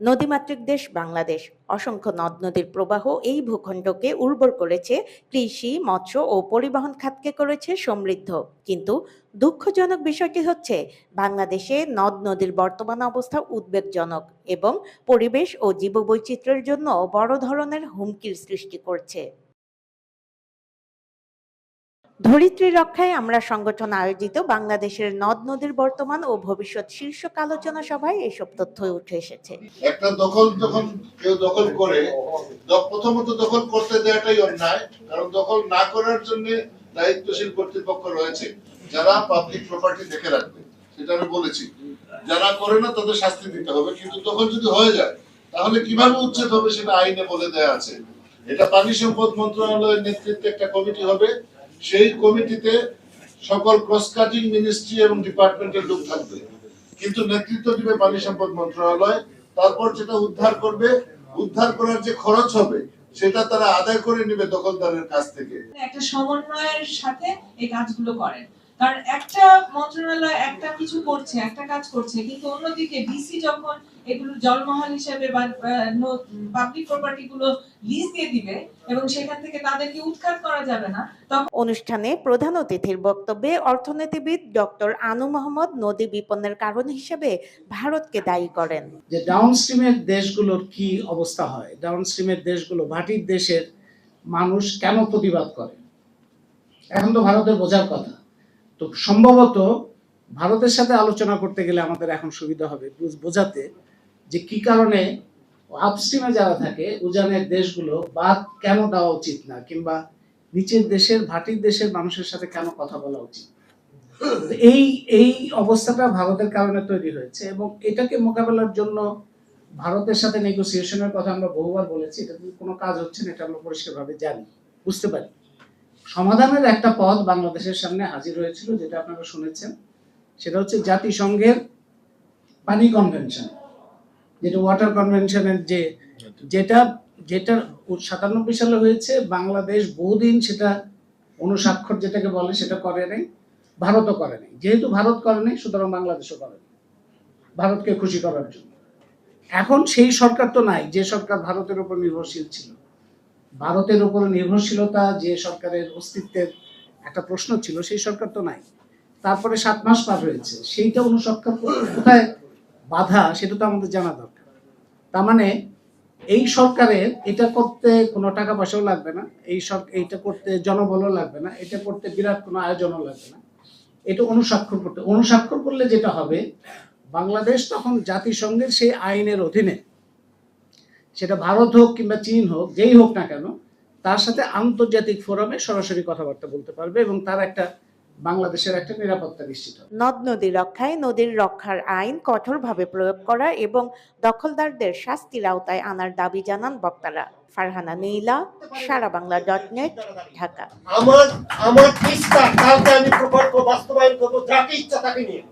নদীমাতৃক দেশ বাংলাদেশ। অসংখ্য নদ নদীর প্রবাহ এই ভূখণ্ডকে উর্বর করেছে, কৃষি, মৎস্য ও পরিবহন খাতকে করেছে সমৃদ্ধ। কিন্তু দুঃখজনক বিষয়টি হচ্ছে, বাংলাদেশে নদ নদীর বর্তমান অবস্থা উদ্বেগজনক এবং পরিবেশ ও জীববৈচিত্র্যের জন্য বড় ধরনের হুমকির সৃষ্টি করছে। ধরিত্রী রক্ষায় আমরা সংগঠন আয়োজিত বাংলাদেশের নদ নদীর বর্তমান ও ভবিষ্যৎ শীর্ষক আলোচনা সভায় এসব তথ্য উঠে এসেছে। একটা দখল যখন কেউ দখল করে প্রথমত দখল করতে দেওয়াটাই অন্যায়, কারণ দখল না করার জন্য দায়িত্বশীল কর্তৃপক্ষ রয়েছে। যারা পাবলিক প্রপার্টি দেখে রাখবে, সেটা আমি বলেছি। যারা করে না, তাদের শাস্তি দিতে হবে। কিন্তু দখল যদি হয়ে যায়, তাহলে কীভাবে উচ্ছেদ হবে সেটা আইনে বলে দেয়া আছে। এটা পানি সম্পদ মন্ত্রণালয়ের নেতৃত্বে একটা কমিটি হবে। সেই কমিটিতে সকল ক্রস কাটিং মিনিস্ট্রি এবং ডিপার্টমেন্টের লোক থাকবে। কিন্তু নেতৃত্ব দিবে পানি সম্পদ মন্ত্রণালয়। তারপর যেটা উদ্ধার করবে, উদ্ধার করার যে খরচ হবে, সেটা তারা আদায় করে নেবে দখলদারের কাছ থেকে। একটা সমন্বয়ের সাথে এই কাজগুলো করেন। কারণ একটা মন্ত্রণালয় একটা কিছু করছে একটা কাজ করছে কিন্তু অন্যদিকে ডিসি যখন এগুলো জলমহল হিসেবে বা পাবলিক প্রপার্টি গুলো লিজ দিয়ে দিবে এবং সেখান থেকে তাদেরকে উৎখাত করা যাবে না তখন অনুষ্ঠানে প্রধান অতিথির বক্তব্যে অর্থনীতিবিদ ডক্টর আনু মোহাম্মদ নদী বিপন্নের কারণ হিসেবে ভারতকে দায়ী করেন। যে ডাউনস্ট্রিমের দেশগুলোর কি অবস্থা হয়? ডাউনস্ট্রিমের দেশগুলো ভাটির দেশের মানুষ কেন প্রতিবাদ করে? এখন তো ভারতের বোঝার কথা। তো সম্ভবত ভারতের সাথে আলোচনা করতে গেলে আমাদের এখন সুবিধা হবে বুঝ- বোঝাতে যে কি কারণে আপস্ট্রিমে যারা থাকে, উজানের দেশগুলো বাদ কেন দেওয়া উচিত না? কিংবা নিচের দেশের, ভাটির দেশের মানুষের সাথে কেন কথা বলা উচিত? এই এই অবস্থাটা ভারতের কারণে তৈরি হয়েছে এবং এটাকে মোকাবেলার জন্য ভারতের সাথে নেগোসিয়েশনের কথা আমরা বহুবার বলেছি। এটা কোনো কাজ হচ্ছে না, এটা আমরা পরিষ্কারভাবে জানি, বুঝতে পারি। সমাধানের একটা পথ বাংলাদেশের সামনে হাজির হয়েছিল, যেটা আপনারা শুনেছেন। সেটা হচ্ছে জাতিসংঘের পানি কনভেনশন, যেটা ওয়াটার কনভেনশনের যে যেটা যেটা সাতানব্বই সালে হয়েছে, বাংলাদেশ বহুদিন সেটা অনুস্বাক্ষর যেটাকে বলে সেটা করে নাই, ভারতও করে নাই। যেহেতু ভারত করে নাই, সুতরাং বাংলাদেশও করে নাই, ভারতকে খুশি করার জন্য। এখন সেই সরকার তো নাই, যে সরকার ভারতের উপর নির্ভরশীল ছিল। ভারতের উপর নির্ভরশীলতা যে সরকারের অস্তিত্বের একটা প্রশ্ন ছিল, সেই সরকার তো নাই। তারপরে সাত মাস পার হয়েছে, সেইটা অনুসক্ষর কোথায় বাধা, সেটা তো আমাদের জানা দরকার। তার মানে এই সরকারের এটা করতে কোনো টাকা পয়সাও লাগবে না, এই সরকার এইটা করতে জনবলও লাগবে না, এটা করতে বিরাট কোনো আয়োজনও লাগবে না। এটা অনুস্বাক্ষর করতে অনুস্বাক্ষর করলে যেটা হবে, বাংলাদেশ তখন জাতিসংঘের সেই আইনের অধীনে সেটা ভারত হোক কিংবা চীন হোক যেই হোক না কেন তার সাথে আন্তর্জাতিক ফোরামে সরাসরি কথাবার্তা বলতে পারবে এবং তার একটা বাংলাদেশের একটা নিরাপত্তা নিশ্চিত নদ নদী রক্ষায় নদীর রক্ষার আইন কঠোরভাবে প্রয়োগ করা এবং দখলদারদের শাস্তির আওতায় আনার দাবি জানান বক্তারা। Farhana Nila Sara Bangla dot net Dhaka. আমার আমার কালকে আমি প্রকল্প বাস্তবায়ন করব যাকে ইচ্ছা তাকে নিয়ে।